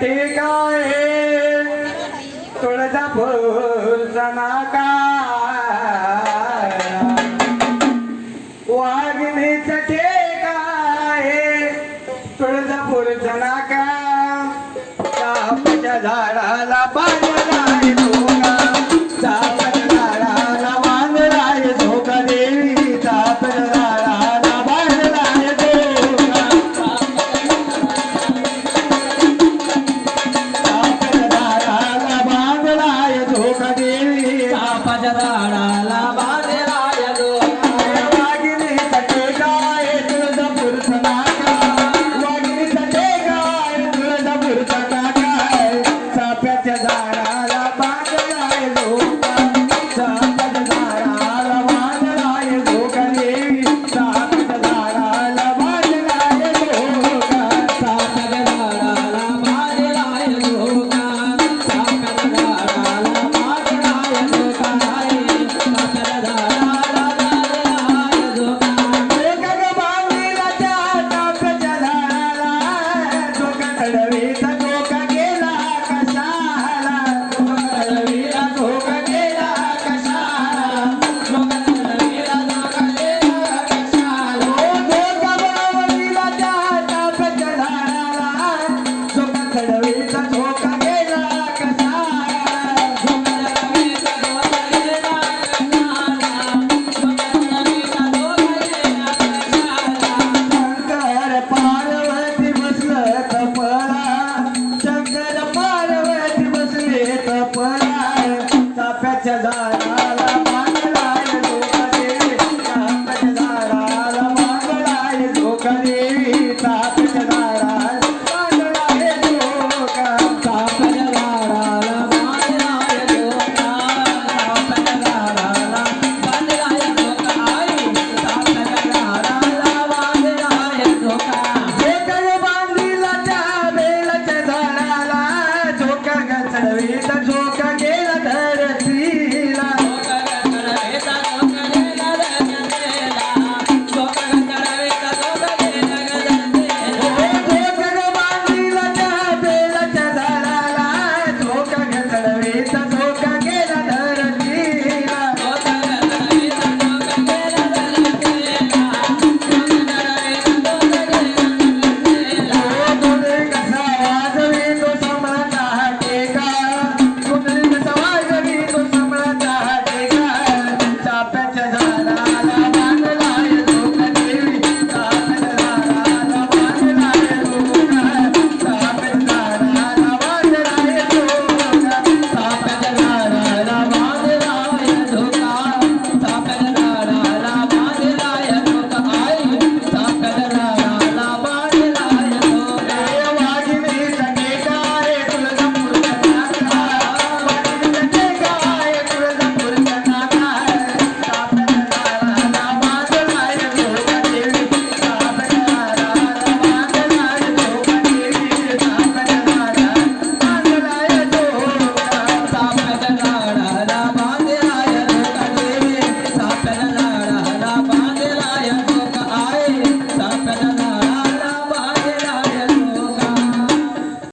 ठेका आहे. तुळजापूरचा नाका. वाघिणीचा हे तुळजा तुळजापूरचा नाका. कापच्या झाडाला para.